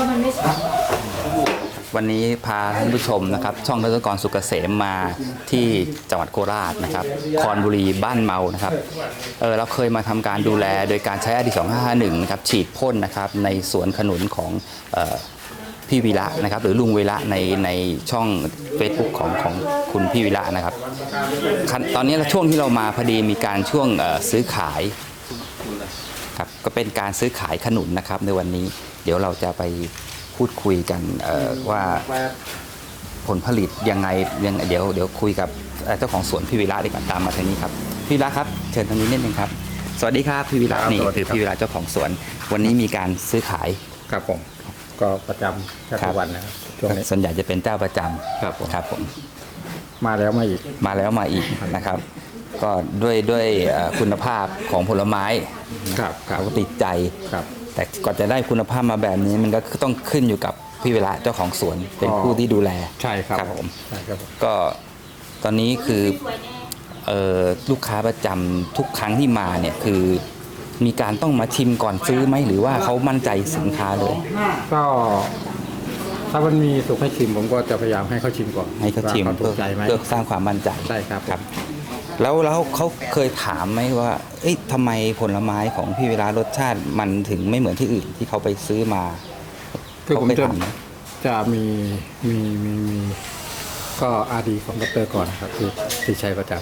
ว่ามันไม่สวยวันนี้พาท่านผู้ชมนะครับ ช่องเทศกรสุกเกษมมาที่จังหวัดโคราชนะครับคอนบุรีบ้านเมานะครับเออเราเคยมาทำการดูแลโดยการใช้อดี2551นะครับฉีดพ่นนะครับในสวนขนุนของพี่วีระนะครับหรือลุงวีระในในช่อง Facebook ของของคุณพี่วีระนะครับ ตอนนี้ช่วงที่เรามาพอดีมีการช่วงซื้อขายครับก็เป็นการซื้อขายขนุนนะครับในวันนี้ เดี๋ยวเราจะไปพูดคุยกันเอ่อว่าผลผลิตยังไงยังเดี๋ยวเดี๋ยวคุยกับเอ่อเจ้าของสวนพี่วิระดีกว่าตามมาทางนี้ครับพี่วิระครับเชิญทางนี้นิดนึงครับ สวัสดีครับพี่วิระครับนี่สวัสดีคือครับพี่วิระเจ้าของสวน วันนี้มีการซื้อขายครับผมก็ประจำแทบครัทุบกวันนะครับช่วงนี้ส่วนใหญ่จะเป็นเจ้าประจำครับผมครับผมมาแล้วมาอีกมาแล้วมาอีกนะครับ ก็ด้วยด้วยเอ่อคุณภาพของผลไม้ครับครับเขาก็ติดใจครับ แต่ก่อนจะได้คุณภาพมาแบบนี้มันก็ต้องขึ้นอยู่กับพี่เวลาเจ้าของสวนเป็นอ๋อผู้ที่ดูแลใช่ครับครับผมใช่ครับผมก็ตอนนี้คือเอ่อลูกค้าประจำทุกครั้งที่มาเนี่ยคือมีการต้องมาชิมก่อนซื้อไหมหรือว่าเขามั่นใจสินค้าเลยก็ถ้ามันมีสุกให้ชิมผมก็จะพยายามให้เขาชิมก่อนให้เขาชิมว่ถูเพื่อกใจไหมเพื่อสร้างความมั่นใจ ใช่ครับครับ แล้วแล้วเขาเคยถามไหมว่า เอ้ยทำไมผลไม้ของพี่เวลารสชาติมันถึงไม่เหมือนที่อื่นที่เขาไปซื้อมาคือผมเขาเคยจะถามไหมจะมีมีมีมีก็อาดีของดรก่อนครับที่ที่ใช้ประจ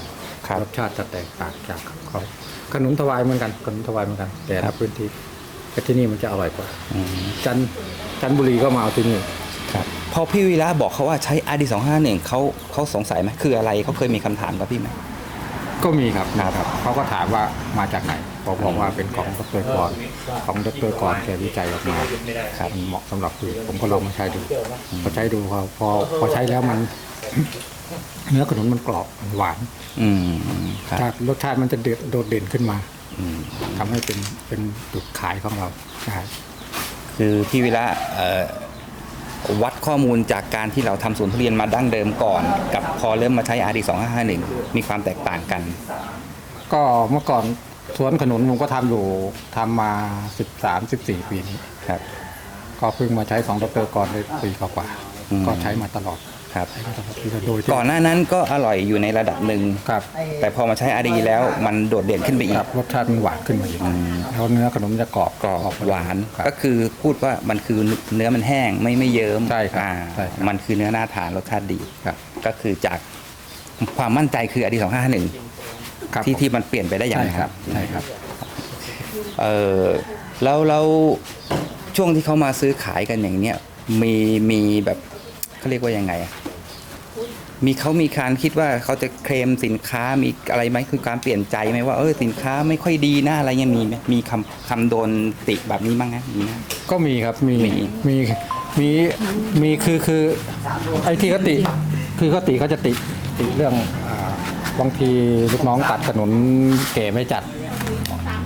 ครับำรสชาติจะแตกต่างจากเขาขนุนถวายเหมือนกันขนุนถวายเหมือนกัน แต่ครัละบพื้นที่แต่ที่นี่มันจะอร่อยกว่าอืมจันทร์จันทบุรีก็มาเอาที่นี่ครับพอพี่วีระบอกเขาว่าใช้ RD 2 5 1เขาเขาสงสัยไหมคืออะไรเขาเคยมีคำถามกับพี่ไหม ก็มีครับครับครับเขาก็ถามว่ามาจากไหนผมบอกว่าเป็นของดรกรของดรกรแกวิจัยออกมาครับมันเหมาะสำหรับคือผมก็ลองมาใช้ดูพอใช้ดูพอพอพอใช้แล้วมัน เนื้อขนุนมันกรอบมันหวาน อืมครับชาติรสชาติมันจะเด็ดโดดเด่นขึ้นมาอืมทำให้เป็นเป็นจุดขายของเราใช่คือพี่วีระเอ่อ วัดข้อมูลจากการที่เราทำสวนทุเรียนมาดั้งเดิมก่อน กับพอเริ่มมาใช้ RD 2 5 5 1 มีความแตกต่างกัน ก็เมื่อก่อนสวนขนุนผมก็ทำอยู่ทำมาสิบสามสิบสี่ปีนี้ครับ ก็เพิ่งมาใช้ของดรกรได้ปีกว่าอืมๆก็ใช้มาตลอด ครับใช้มาตลอดที่โดยที่ ก่อนหน้านั้นก็อร่อยอยู่ในระดับหนึ่งครับ แต่พอมาใช้ RD แล้วมันโดดเด่นขึ้นไปอีคกรับรสชาติมันหวานขึ้นมาอีกแล้วเนื้อขนมจะกรอบกรอบหวานครับ ก็คือพูดว่ามันคือเนื้อมันแห้งไม่ไม่เยิ้มใช่ครับอ่าใช่ครับ มันคือเนื้อหน้าทานรสชาติดี ครับก็คือจากความมั่นใจคืออดีสองห้าหนึ่งครับที่ที่มันเปลี่ยนไปได้อย่างใช่ไรคครัรับ บใช่ครับ เออแล้วแล้วช่วงที่เขามาซื้อขายกันอย่างเนี้ยมีมีแบบ เขาเรียกว่ายังไงอะมีเขามีการคิดว่าเขาจะเคลมสินค้ามีอะไรไหมคือการเปลี่ยนใจไหมว่าเออสินค้าไม่ค่อยดีนะอะไรเงี้ยมีไหมมีคำคำโดนติแบบนี้บ้างไหมมีไหมก็มีครับมีมีมีมีมีคือคือไอ้ที่เขาติคือเขาติเขาจะติติเรื่องอ่าบางทีลูกน้องตัดขนุนเก๋ไม่จัด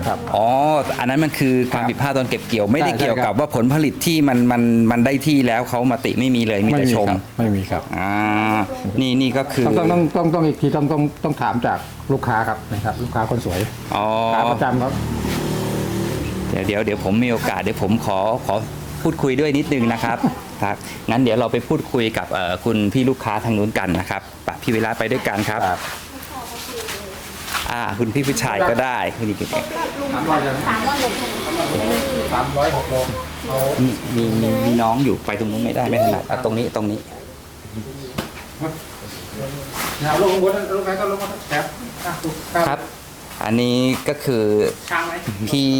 ครับ อ๋อ อันนั้นมันคือความครับผิดพลาดตอนเก็บเกี่ยวไม่ได้ใช่เกี่ยวใช่ครักับบว่าผลผลิตที่มันมันมันได้ที่แล้วเขามาติไม่มีเลยมีแต่ชมครับไม่มีครับ อ่านี่นี่ก็คือต้องต้องต้องต้องต้องอีกทีต้องต้องต้องถามจากลูกค้าครับนะครับ ลูกค้าคนสวยอ๋อ ขาประจำครับ เดี๋ยวเดี๋ยวเดี๋ยวผมมีโอกาสเดี๋ยวผมขอขอพูดคุยด้วยนิดนึงนะครับ ครับงั้นเดี๋ยวเราไปพูดคุยกับเอ่อคุณพี่ลูกค้าทางนู้นกันนะครับปะพี่เวลาไปด้วยกันครับ ครับ อ่าคุณพี่ผู้ชายก็ได้คุณนี่สามร้อยสามร้อยหกโลมีมีมีมีน้องอยู่ไปตรงนู้นไม่ได้ไม่ถนัดอะตรงนี้ตรงนี้เนี่ยลงบนลงไปก็ลงมาครับครับ อันนี้ก็คือพี่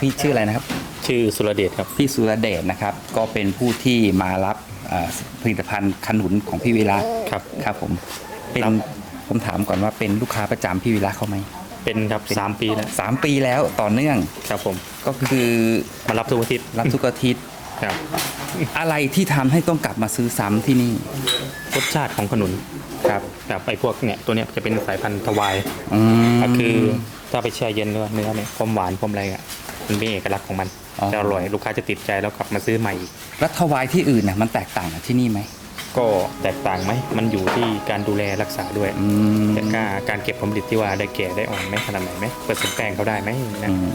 พี่ชื่ออะไรนะครับ ชื่อสุรเดชครับพี่สุรเดชนะครับ ก็เป็นผู้ที่มารับผลิตภัณฑ์ขนุนของพี่วิระครับครับผมเป็น ผมถามก่อนว่าเป็นลูกค้าประจำพี่วิระเขาไหมเป็นครับสามปีแล้วสามปีแล้วต่อเนื่องครับผมก็คือมารับทุกอาทิตย์รับทุกอาทิตย์ครับอะไรที่ทำให้ต้องกลับมาซื้อซ้ำที่นี่รสชาติของขนุนครับแบบไอ้พวกเนี่ยตัวเนี้ยจะเป็นสายพันธุ์ทวายอืม ก็คือถ้าไปแช่เย็นเนื้อเนื้อเนี่ยความหวานความอะไรอะมันเป็นเอกลักษณ์ของมันอ๋อ จะอร่อยลูกค้าจะติดใจแล้วกลับมาซื้อใหม่อีก แล้วทวายที่อื่นน่ะมันแตกต่างกับที่นี่ไหม ก็แตกต่างไหมมันอยู่ที่การดูแลรักษาด้วยอืมแต่การการเก็บผลผลิตที่ว่าได้แก่ได้อ่อนไหมขนาดไหนไหมเปอร์เซ็นต์แป้งเขาได้ไหมนะอืม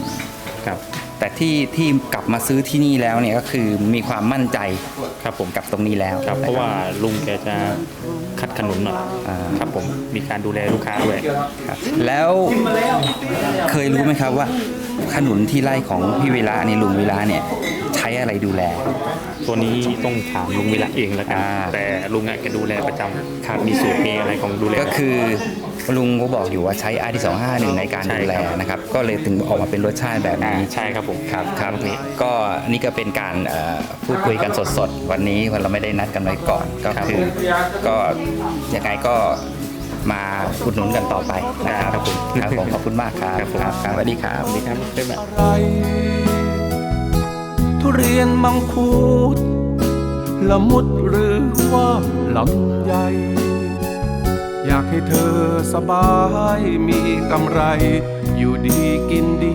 ครับแต่ที่ที่กลับมาซื้อที่นี่แล้วเนี่ยก็คือมีความมั่นใจครับผมกับตรงนี้แล้วครับเพราะว่าลุงแกจะคัดขนุนหน่อยอ่าครับผมมีการดูแลลูกค้าด้วยครับแล้วเคยรู้ไหมครับว่า ขนุนที่ไร่ของพี่วิระนี่ลุงวิระเนี่ยใช้อะไรดูแล ตัวนี้ต้องถามลุงวิระเองแล้วกันอ่า แต่ลุงอะแกดูแลประจำครับมีสูตรมีอะไรของดูแล ก็คือลุงก็บอกอยู่ว่าใช้ R 2 5 1 ในการใช่ดูแลครับนะครับ ก็เลยถึงออกมาเป็นรสชาติแบบอ่านี้ ใช่ครับผมครับครับนี่ก็นี่ก็เป็นการเอ่อพูดคุยกันสดๆ วันนี้วันเราไม่ได้นัดกันไว้ก่อนก็คือก็ยังไงก็ มาอุดหนุนกันต่อไปนะครับผมครับผมขอบคุณมากครับครับผมครับครับสวัสดีครับสวัสดีครับเป็นแบบอะไรทุเรียนมังคุดละมุดหรือว่าลำไยอยากให้เธอสบายมีกำไร อยู่ดีกินดี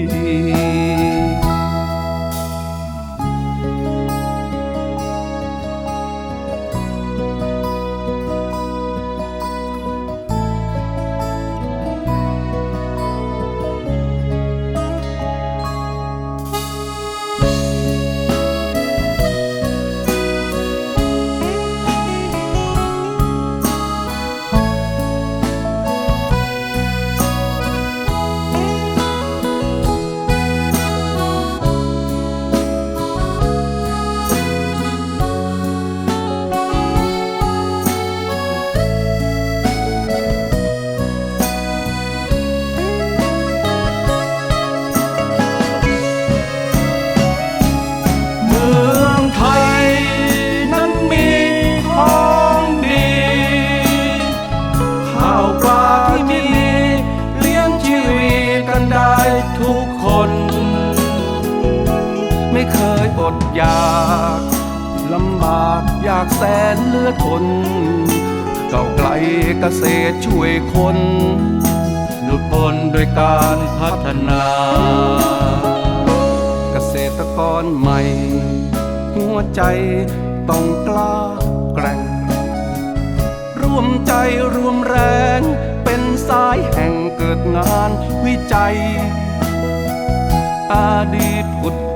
ไม่เคยอดอยากลำบากอยากแสนเลือทนเก่าไกลเกษตรช่วยคนหลุดพ้นด้วยการพัฒนา เกษตรกรใหม่ หัวใจต้องกล้าแกร่ง รวมใจรวมแรงเป็นสายแห่งเกิดงานวิจัย อาดีตผุด